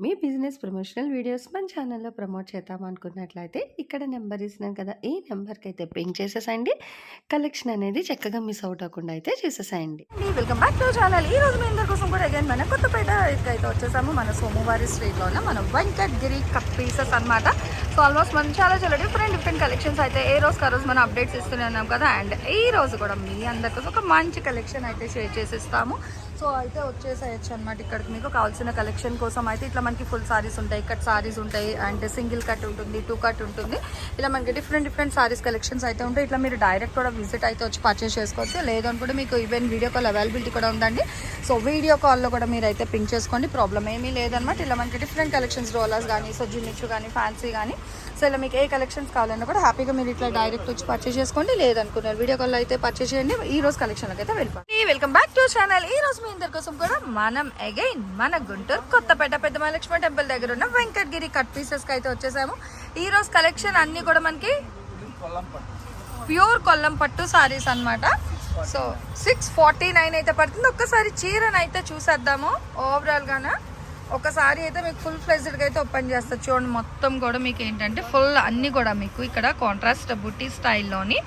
మీ business promotional videos మన ఛానల్‌లో promote చేద్దాం అనుకున్నట్లయితే ఇక్కడ నెంబర్ ఇస్తున్నాను కదా! ఈ నెంబర్కి అయితే పింక్ చేసేసేయండి. కలెక్షన్ అనేది చక్కగా మిస్ అవుట్ అవ్వకుండా అయితే చేసేసాయండి వెల్కమ్ బ్యాక్ టు ఛానల్. ఈ రోజు మీ అందరి కోసం కూడా అగైన్ మన కొత్తపేట అయితే వచ్చేసాము. మన సోమవారి స్ట్రీట్లో ఉన్న మన వెంకట్గిరి కట్ పీసెస్ అన్నమాట. సో ఆల్మోస్ట్ మనం చాలా చాలా డిఫరెంట్ డిఫరెంట్ కలెక్షన్స్ అయితే ఏ రోజు ఆ రోజు మనం అప్డేట్స్ ఇస్తూనే ఉన్నాం కదా. అండ్ ఈ రోజు కూడా మీ అందరి కోసం ఒక మంచి కలెక్షన్ అయితే షేర్ చేసిస్తాము. సో అయితే వచ్చేసేయచ్చు అనమాట ఇక్కడికి. మీకు కావాల్సిన కలెక్షన్ కోసం అయితే ఇట్లా మనకి ఫుల్ సారీస్ ఉంటాయి. కట్ సారీస్ ఉంటాయి అండ్ సింగిల్ కట్ ఉంటుంది టూ కట్ ఉంటుంది. ఇలా మనకి డిఫరెంట్ డిఫరెంట్ సారీస్ కలెక్షన్స్ అయితే ఉంటాయి. ఇట్లా మీరు డైరెక్ట్ కూడా విజిట్ అయితే వచ్చి పర్చేస్ చేసుకోవచ్చు. లేదనుకుంటే మీకు ఈవెన్ వీడియో కాల్ అవైలబిలిటీ కూడా ఉందండి. సో వీడియో కాల్లో కూడా మీరు అయితే పింక్ చేసుకోండి. ప్రాబ్లం ఏమీ లేదనమాట ఇలా మనకి డిఫరెంట్ కలెక్షన్స్ రోలర్స్ కానీ సో జిమ్మిచ్చు కానీ ఫ్యాన్సీ కానీ సో ఇలా మీకు ఏ కలెక్షన్స్ కావాలన్నా కూడా హ్యాపీగా మీరు ఇట్లా డైరెక్ట్ వచ్చి పర్చేస్ చేసుకోండి. లేదనుకున్నారు. వీడియో కాల్ అయితే పర్చేస్ చేయండి. ఈ రోజు కలెక్షన్కి అయితే వెళ్ళిపోండి వెల్కమ్ బ్యాక్ టు ఛానల్ ఈ రోజు మీ అందరి కోసం కూడా మనం అగైన్ మన గుంటూరు కొత్తపేట పెద్ద మహాలక్ష్మి టెంపుల్ దగ్గర ఉన్న వెంకటగిరి కట్ పీసెస్కి అయితే వచ్చేసాము. ఈ రోజు కలెక్షన్ అన్ని కూడా మనకి ప్యూర్ కొల్లం పట్టు సారీస్ అన్నమాట. సో సిక్స్ ఫార్టీ నైన్ అయితే పడుతుంది. ఒక్కసారి చీరను అయితే చూసేద్దాము ఓవరాల్గానా ఒకసారి అయితే మీకు ఫుల్ ఫ్లెజ్డ్గా అయితే ఓపెన్ చేస్తారు చూడండి మొత్తం కూడా మీకు ఏంటంటే ఫుల్ అన్నీ కూడా మీకు ఇక్కడ కాంట్రాస్ట్ బుట్టి స్టైల్లోని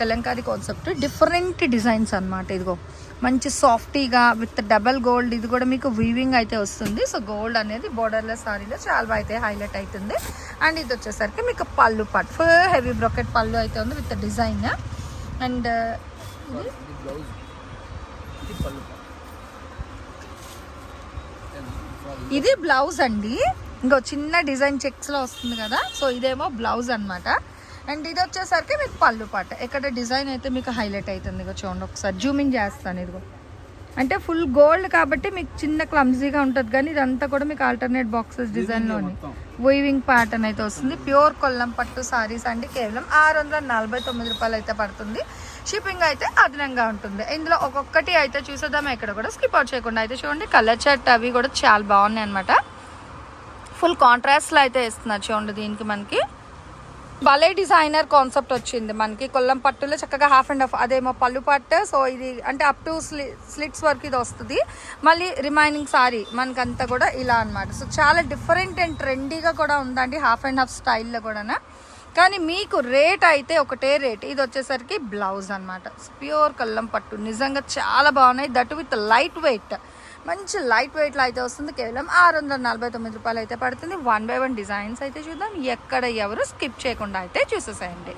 కలంకారీ కాన్సెప్ట్ డిఫరెంట్ డిజైన్స్ అనమాట ఇదిగో. మంచి సాఫ్టీగా విత్ డబల్ గోల్డ్ ఇది కూడా మీకు వీవింగ్ అయితే వస్తుంది. సో గోల్డ్ అనేది బోర్డర్లెస్ సారీలో చాలా అయితే హైలైట్ అవుతుంది అండ్ ఇది వచ్చేసరికి మీకు పళ్ళు పట్ ఫుల్ హెవీ బ్రొకెట్ పళ్ళు అయితే ఉంది విత్ డిజైన్ అండ్ ఇది? ఇది బ్లౌజ్ అండి. ఇంకో చిన్న డిజైన్ చెక్స్లో వస్తుంది కదా. సో ఇదేమో బ్లౌజ్ అన్నమాట. అండ్ ఇది వచ్చేసరికి మీకు పళ్ళు పాట. ఇక్కడ డిజైన్ అయితే మీకు హైలైట్ అవుతుంది ఇగో చూడండి ఒకసారి. జూమింగ్ చేస్తాను ఇదిగో. అంటే ఫుల్ గోల్డ్ కాబట్టి మీకు చిన్న క్లమ్జీగా ఉంటుంది కానీ ఇదంతా కూడా మీకు ఆల్టర్నేట్ బాక్సెస్ డిజైన్లోని. వీవింగ్ ప్యాటర్న్ అయితే వస్తుంది. ప్యూర్ కొల్లం పట్టు సారీస్ అండి. కేవలం ఆరు వందల నలభై తొమ్మిది రూపాయలు అయితే పడుతుంది. షిప్పింగ్ అయితే అదనంగా ఉంటుంది. ఇందులో ఒక్కొక్కటి అయితే చూసేద్దాం. ఇక్కడ కూడా స్కిప్ అవుట్ చేయకుండా అయితే చూడండి. కలర్ చాట్ అవి కూడా చాలా బాగున్నాయి అనమాట ఫుల్ కాంట్రాస్ట్లో అయితే ఇస్తున్నారు చూడండి దీనికి మనకి. భలే డిజైనర్ కాన్సెప్ట్ వచ్చింది మనకి. కొల్లం పట్టులో చక్కగా హాఫ్ అండ్ హాఫ్ అదేమో పళ్ళు పట్టు. సో ఇది అంటే అప్ టు స్లిట్స్ వరకు ఇది వస్తుంది. మళ్ళీ రిమైనింగ్ సారీ మనకంతా కూడా ఇలా అన్నమాట. సో చాలా డిఫరెంట్ అండ్ ట్రెండీగా కూడా ఉందండి. హాఫ్ అండ్ హాఫ్ స్టైల్లో కూడా కానీ మీకు రేట్ అయితే ఒకటే రేట్. ఇది వచ్చేసరికి బ్లౌజ్ అనమాట ప్యూర్ కల్లం పట్టు. నిజంగా చాలా బాగున్నాయి. That with light weight. మంచి లైట్ వెయిట్లో అయితే వస్తుంది. కేవలం ఆరు వందల నలభై తొమ్మిది రూపాయలు అయితే పడుతుంది. వన్ బై వన్ డిజైన్స్ అయితే చూద్దాం. ఎక్కడ ఎవరు స్కిప్ చేయకుండా అయితే చూసేసేయండి.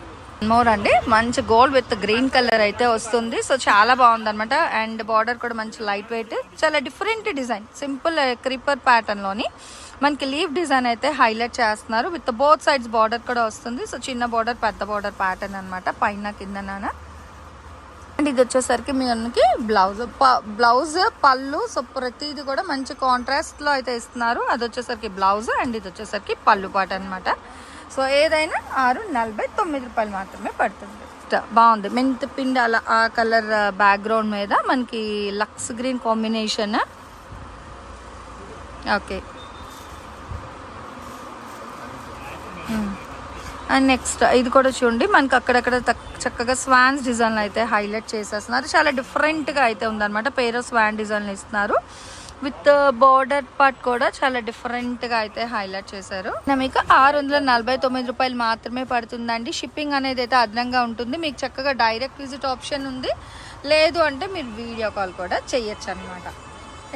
మోర్ అండి. మంచి గోల్డ్ విత్ గ్రీన్ కలర్ అయితే వస్తుంది. సో చాలా బాగుంది అనమాట అండ్ బార్డర్ కూడా మంచి లైట్ వెయిట్ చాలా డిఫరెంట్ డిజైన్ సింపుల్ క్రీపర్ ప్యాటర్న్లోని మనకి లీవ్ డిజైన్ అయితే హైలైట్ చేస్తున్నారు. విత్ బోత్ సైడ్స్ బార్డర్ కూడా వస్తుంది. సో చిన్న బార్డర్ పెద్ద బార్డర్ ప్యాటర్న్ అనమాట పైన కిందన అండ్ ఇది వచ్చేసరికి మీకు బ్లౌజ్ బ్లౌజ్ పళ్ళు. సో ప్రతిది కూడా మంచి కాంట్రాస్ట్లో అయితే ఇస్తున్నారు. అది వచ్చేసరికి బ్లౌజ్ అండ్ ఇది వచ్చేసరికి పళ్ళు పాట అనమాట సో ఏదైనా ఆరు నలభై తొమ్మిది రూపాయలు మాత్రమే పడుతుంది. బాగుంది. మెంత్ పిండి అలా ఆ కలర్ బ్యాక్గ్రౌండ్ మీద మనకి Lux green combination. Okay. And next ఇది కూడా చూడండి. మనకి అక్కడక్కడ చక్కగా స్వాన్స్ డిజైన్లు అయితే హైలైట్ చేసేస్తున్నారు. చాలా డిఫరెంట్గా అయితే ఉందన్నమాట. పేరు స్వాన్ డిజైన్లు ఇస్తున్నారు. విత్ బోర్డర్ పార్ట్ కూడా చాలా డిఫరెంట్గా అయితే హైలైట్ చేశారు. మీకు ఆరు వందల నలభై తొమ్మిది రూపాయలు మాత్రమే పడుతుందండి. షిప్పింగ్ అనేది అయితే అదనంగా ఉంటుంది. మీకు చక్కగా డైరెక్ట్ విజిట్ ఆప్షన్ ఉంది. లేదు అంటే మీరు వీడియో కాల్ కూడా చేయొచ్చు అనమాట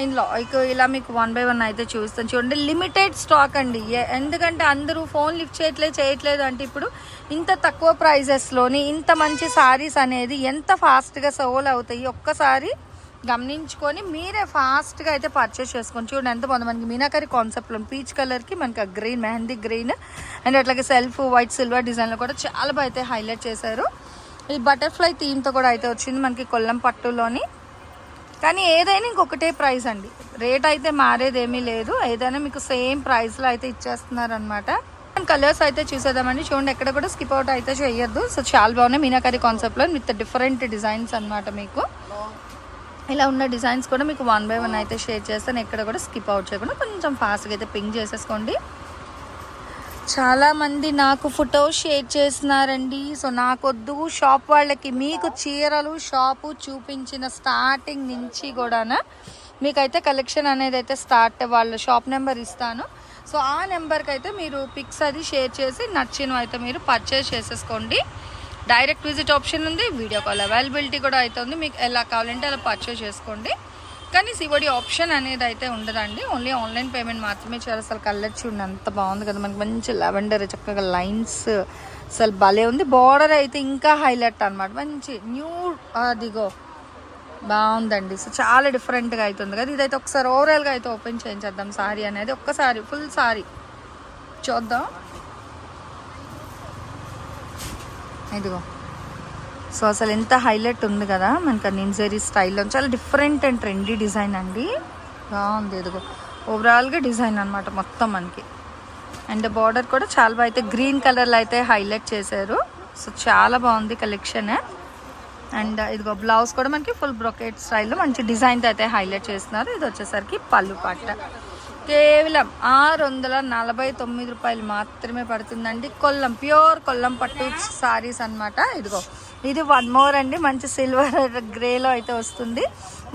ఇందులో ఇక ఇలా మీకు వన్ బై వన్ అయితే చూస్తాను. చూడండి లిమిటెడ్ స్టాక్ అండి. ఎందుకంటే అందరూ ఫోన్ లిఫ్ట్ చేయట్లేదు చేయట్లేదు అంటే ఇప్పుడు ఇంత తక్కువ ప్రైజెస్లోని ఇంత మంచి సారీస్ అనేది ఎంత ఫాస్ట్గా సోల్ అవుతాయి ఒక్కసారి గమనించుకొని మీరే ఫాస్ట్గా అయితే పర్చేస్ చేసుకోండి. చూడండి ఎంత బాగుంది. మనకి మీనాకరి కాన్సెప్ట్లో పీచ్ కలర్కి మనకి ఆ గ్రీన్ మెహందీ గ్రీన్ అండ్ అట్లాగే సెల్ఫ్ వైట్ సిల్వర్ డిజైన్లో కూడా చాలా బాగా అయితే హైలైట్ చేశారు. ఈ బటర్ఫ్లై థీమ్తో కూడా అయితే వచ్చింది మనకి కొల్లం పట్టులోని. కానీ ఏదైనా ఇంకొకటే ప్రైస్ అండి. రేట్ అయితే మారేదేమీ లేదు. ఏదైనా మీకు సేమ్ ప్రైస్లో అయితే ఇచ్చేస్తున్నారు అనమాట కలర్స్ అయితే చూసేద్దామండి. చూడండి ఎక్కడ కూడా స్కిప్ అవుట్ అయితే చేయొద్దు. సో చాలా బాగున్నాయి మీనాకరి కాన్సెప్ట్లో విత్ డిఫరెంట్ డిజైన్స్ అన్నమాట మీకు. ఇలా ఉన్న డిజైన్స్ కూడా మీకు వన్ బై వన్ అయితే షేర్ చేస్తాను. ఎక్కడ కూడా స్కిప్ అవుట్ చేయకుండా కొంచెం ఫాస్ట్గా అయితే పింక్ చేసేసుకోండి. చాలామంది నాకు ఫోటో షేర్ చేస్తున్నారండి. సో నాకొద్దు. షాప్ వాళ్ళకి మీకు చీరలు షాపు చూపించిన స్టార్టింగ్ నుంచి కూడానా మీకైతే కలెక్షన్ అనేది అయితే స్టార్ట్ వాళ్ళ షాప్ నెంబర్ ఇస్తాను. సో ఆ నెంబర్కి అయితే మీరు పిక్స్ అది షేర్ చేసి నచ్చినవి అయితే మీరు పర్చేస్ చేసేసుకోండి. డైరెక్ట్ విజిట్ ఆప్షన్ ఉంది వీడియో కాల్ అవైలబిలిటీ కూడా అవుతుంది మీకు ఎలా కావాలంటే అలా పర్చేస్ చేసుకోండి. కానీ సివడి ఆప్షన్ అనేది అయితే ఉండదండి. ఓన్లీ ఆన్లైన్ పేమెంట్ మాత్రమే చేయాలి. అసలు కలర్ చూడండి అంత బాగుంది కదా. మనకి మంచి లెవెండర్ చక్కగా లైన్స్ అసలు భలే ఉంది. బార్డర్ అయితే ఇంకా హైలైట్ అనమాట మంచి న్యూ అదిగో బాగుందండి. సో చాలా డిఫరెంట్గా అవుతుంది కదా. ఇదైతే ఒకసారి ఓవరాల్గా అయితే ఓపెన్ చేయించేద్దాం. సారీ అనేది ఒక్కసారి ఫుల్ సారీ చూద్దాం. ఇదిగో. సో అసలు ఎంత హైలైట్ ఉంది కదా మనకి నిన్జరీ స్టైల్లో. చాలా డిఫరెంట్ అండ్ ట్రెండీ డిజైన్ అండి. బాగుంది ఇదిగో. ఓవరాల్గా డిజైన్ అన్నమాట మొత్తం మనకి. అండ్ బార్డర్ కూడా చాలా బాగా అయితే గ్రీన్ కలర్లో అయితే హైలైట్ చేశారు. సో చాలా బాగుంది కలెక్షన్. అండ్ ఇదిగో బ్లౌజ్ కూడా మనకి ఫుల్ బ్రొకెట్ స్టైల్లో మంచి డిజైన్తో అయితే హైలైట్ చేస్తున్నారు. ఇది వచ్చేసరికి పళ్ళు పట్ట కేవలం ఆరు వందల నలభై తొమ్మిది రూపాయలు మాత్రమే పడుతుందండి. కొల్లం ప్యూర్ కొల్లం పట్టు సారీస్ అన్నమాట. ఇదిగో ఇది వన్ మోర్ అండి. మంచి సిల్వర్ గ్రేలో అయితే వస్తుంది.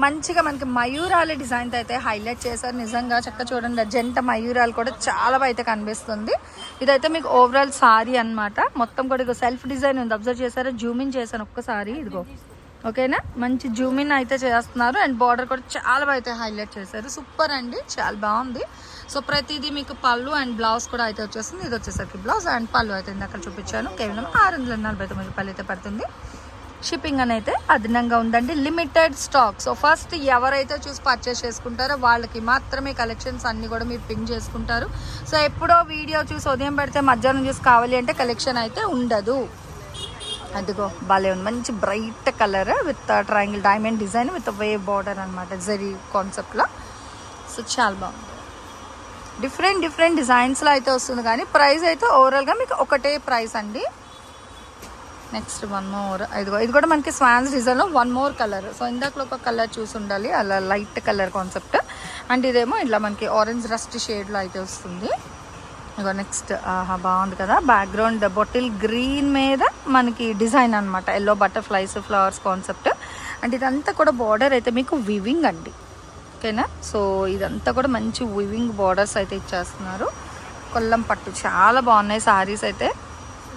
మంచిగా మనకి మయూరాల డిజైన్తో అయితే హైలైట్ చేశారు. నిజంగా చక్క చూడండి జంట మయూరాలు కూడా చాలా అయితే కనిపిస్తుంది. ఇదైతే మీకు ఓవరాల్ సారీ అన్నమాట. మొత్తం కూడా సెల్ఫ్ డిజైన్ ఉంది. అబ్జర్వ్ చేశారా? జూమిన్ చేశాను ఒక్కసారి. ఇదిగో ఓకేనా? మంచి జూమిన్ అయితే చేస్తున్నారు. అండ్ బార్డర్ కూడా చాలా బాగా అయితే హైలైట్ చేశారు. సూపర్ అండి. చాలా బాగుంది. సో ప్రతిదీ మీకు పళ్ళు అండ్ బ్లౌజ్ కూడా అయితే వచ్చేస్తుంది. ఇది వచ్చేసరికి బ్లౌజ్ అండ్ పళ్ళు అయితే అక్కడ చూపించాను. కేవలం ఆరు వందల నలభై తొమ్మిది రూపాయలు అయితే పడుతుంది. షిప్పింగ్ అని అయితే అదనంగా ఉందండి. లిమిటెడ్ స్టాక్ సో ఫస్ట్ ఎవరైతే చూసి పర్చేస్ చేసుకుంటారో వాళ్ళకి మాత్రమే కలెక్షన్స్ అన్నీ కూడా మీరు పింక్ చేసుకుంటారు. సో ఎప్పుడో వీడియో చూసి ఉదయం పెడితే మధ్యాహ్నం చూసి కావాలి అంటే కలెక్షన్ అయితే ఉండదు. అదిగో భలే ఉంది. మంచి bright colour with triangle diamond design with wave border అనమాట జరీ కాన్సెప్ట్లో సో చాలా బాగుంది. డిఫరెంట్ డిఫరెంట్ డిజైన్స్లో అయితే వస్తుంది కానీ ప్రైస్ అయితే ఓవరాల్గా మీకు ఒకటే ప్రైస్ అండి. నెక్స్ట్ వన్ మోర్ ఇదిగో ఇది కూడా మనకి స్వాన్స్ డిజైన్లో వన్ మోర్ కలర్ సో ఇందాకలో ఒక కలర్ చూసి ఉండాలి. అలా లైట్ కలర్ కాన్సెప్ట్ అండ్ ఇదేమో ఇట్లా మనకి ఆరెంజ్ రస్ట్ షేడ్లో అయితే వస్తుంది. ఇగో నెక్స్ట్ ఆహా బాగుంది కదా. బ్యాక్గ్రౌండ్ బొటిల్ గ్రీన్ మీద మనకి డిజైన్ అనమాట yellow butterflies flowers concept and ఇదంతా కూడా బార్డర్ అయితే మీకు వివింగ్ అండి. ఓకేనా సో ఇదంతా కూడా మంచి వివింగ్ బార్డర్స్ అయితే ఇచ్చేస్తున్నారు. కొల్లం పట్టు చాలా బాగున్నాయి శారీస్ అయితే.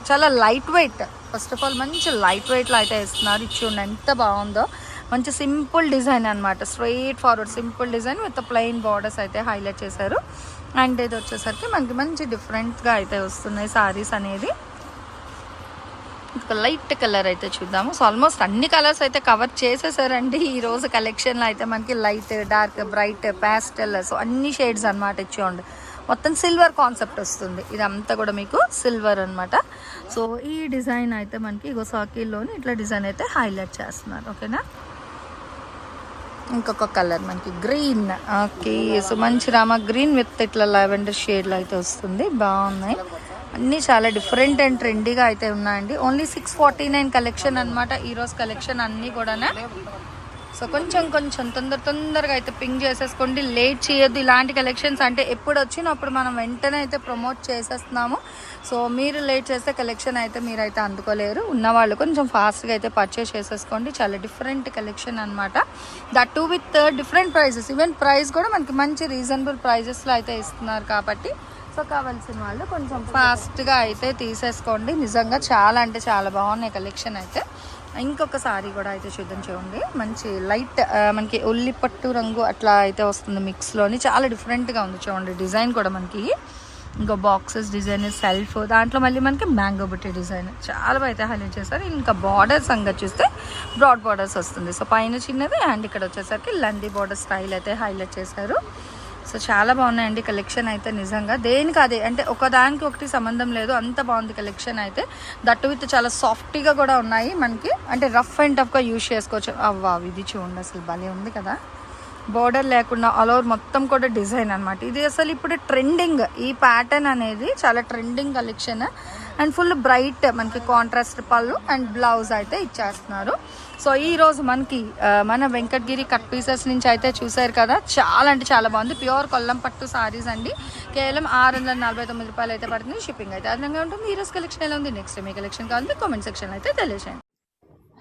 చాలా light weight first of all మంచి లైట్ వెయిట్లో అయితే ఇస్తున్నారు ఇది చూడండి ఎంత బాగుందో. మంచి సింపుల్ డిజైన్ అనమాట straightforward simple design with plain borders అయితే హైలైట్ చేశారు. అండ్ ఇది వచ్చేసరికి మనకి మంచి డిఫరెంట్గా అయితే వస్తున్నాయి సారీస్ అనేది. ఒక లైట్ కలర్ అయితే చూద్దాము. సో ఆల్మోస్ట్ అన్ని కలర్స్ అయితే కవర్ చేసేసారండి. ఈరోజు కలెక్షన్లో అయితే మనకి light dark bright pastel so అన్ని షేడ్స్ అనమాట ఇచ్చేయండి. మొత్తం సిల్వర్ కాన్సెప్ట్ వస్తుంది. ఇదంతా కూడా మీకు సిల్వర్ అనమాట సో ఈ డిజైన్ అయితే మనకి ఇగో సాకీల్లోని ఇట్లా డిజైన్ అయితే హైలైట్ చేస్తున్నారు. ఓకేనా ఇంకొక కలర్ మనకి గ్రీన్. ఓకే సో మంచి రామ గ్రీన్ విత్ ఇట్లా లావెండర్ షేడ్లో అయితే వస్తుంది. బాగున్నాయి. అన్నీ చాలా డిఫరెంట్ అండ్ ట్రెండీగా అయితే ఉన్నాయండి. Only six forty nine collection అనమాట ఈరోజు కలెక్షన్ అన్నీ కూడానే? సో కొంచెం కొంచెం తొందర తొందరగా అయితే పింక్ చేసేసుకోండి. లేట్ చేయొద్దు. ఇలాంటి కలెక్షన్స్ అంటే ఎప్పుడు వచ్చినప్పుడు మనం వెంటనే అయితే ప్రమోట్ చేసేస్తున్నాము. సో మీరు లేట్ చేస్తే కలెక్షన్ అయితే మీరైతే అందుకోలేరు. ఉన్నవాళ్ళు కొంచెం ఫాస్ట్గా అయితే పర్చేస్ చేసేసుకోండి. చాలా డిఫరెంట్ కలెక్షన్ అనమాట that too with different prices even price కూడా మనకి మంచి రీజనబుల్ ప్రైజెస్లో అయితే ఇస్తున్నారు కాబట్టి సో కావాల్సిన వాళ్ళు కొంచెం ఫాస్ట్గా అయితే తీసేసుకోండి. నిజంగా చాలా అంటే చాలా బాగున్నాయి కలెక్షన్ అయితే. ఇంకొక సారీ కూడా అయితే చూద్దాం చూడండి. మంచి లైట్ మనకి ఉల్లి పట్టు రంగు అట్లా అయితే వస్తుంది మిక్స్లోని. చాలా డిఫరెంట్గా ఉంది చూడండి డిజైన్ కూడా మనకి. ఇంకా బాక్సెస్ డిజైన్ సెల్ఫ్ దాంట్లో మళ్ళీ మనకి మ్యాంగో బుట్టి డిజైన్. చాలా అయితే హైలైట్ చేస్తారు ఇంకా బార్డర్ సంగతి చూస్తే బ్రాడ్ బార్డర్స్ వస్తుంది. సో పైన చిన్నది అండ్ ఇక్కడ వచ్చేసరికి లండి బార్డర్ స్టైల్ అయితే హైలైట్ చేశారు. సో చాలా బాగున్నాయండి కలెక్షన్ అయితే నిజంగా. దేనికి అదే అంటే ఒకదానికి ఒకటి సంబంధం లేదు అంత బాగుంది కలెక్షన్ అయితే. దట్టు విత్ చాలా సాఫ్ట్గా కూడా ఉన్నాయి మనకి. అంటే రఫ్ అండ్ టఫ్గా యూజ్ చేసుకోవచ్చు. అవ్వా ఇది చూడండి అసలు భలే ఉంది కదా. బోర్డర్ లేకుండా ఆల్ ఓవర్ మొత్తం కూడా డిజైన్ అనమాట ఇది అసలు ఇప్పుడు ట్రెండింగ్ ఈ ప్యాటర్న్ అనేది చాలా trending collection and full bright మనకి కాంట్రాస్ట్ పళ్ళు అండ్ బ్లౌజ్ అయితే ఇచ్చేస్తున్నారు. సో ఈ రోజు మనకి మన వెంకటగిరి కట్ పీసెస్ నుంచి అయితే చూసారు కదా. చాలా అంటే చాలా బాగుంది. ప్యూర్ కొల్లం పట్టు సారీస్ అండి. కేవలం ఆరు వందల నలభై తొమ్మిది రూపాయలు అయితే పడుతుంది షిప్పింగ్ అయితే. అదనంగా ఉంటుంది. ఈ రోజు కలెక్షన్ ఎలా ఉంది? నెక్స్ట్ మీ కలెక్షన్ కావాలంటే కామెంట్ సెక్షన్ అయితే తెలియజేయండి.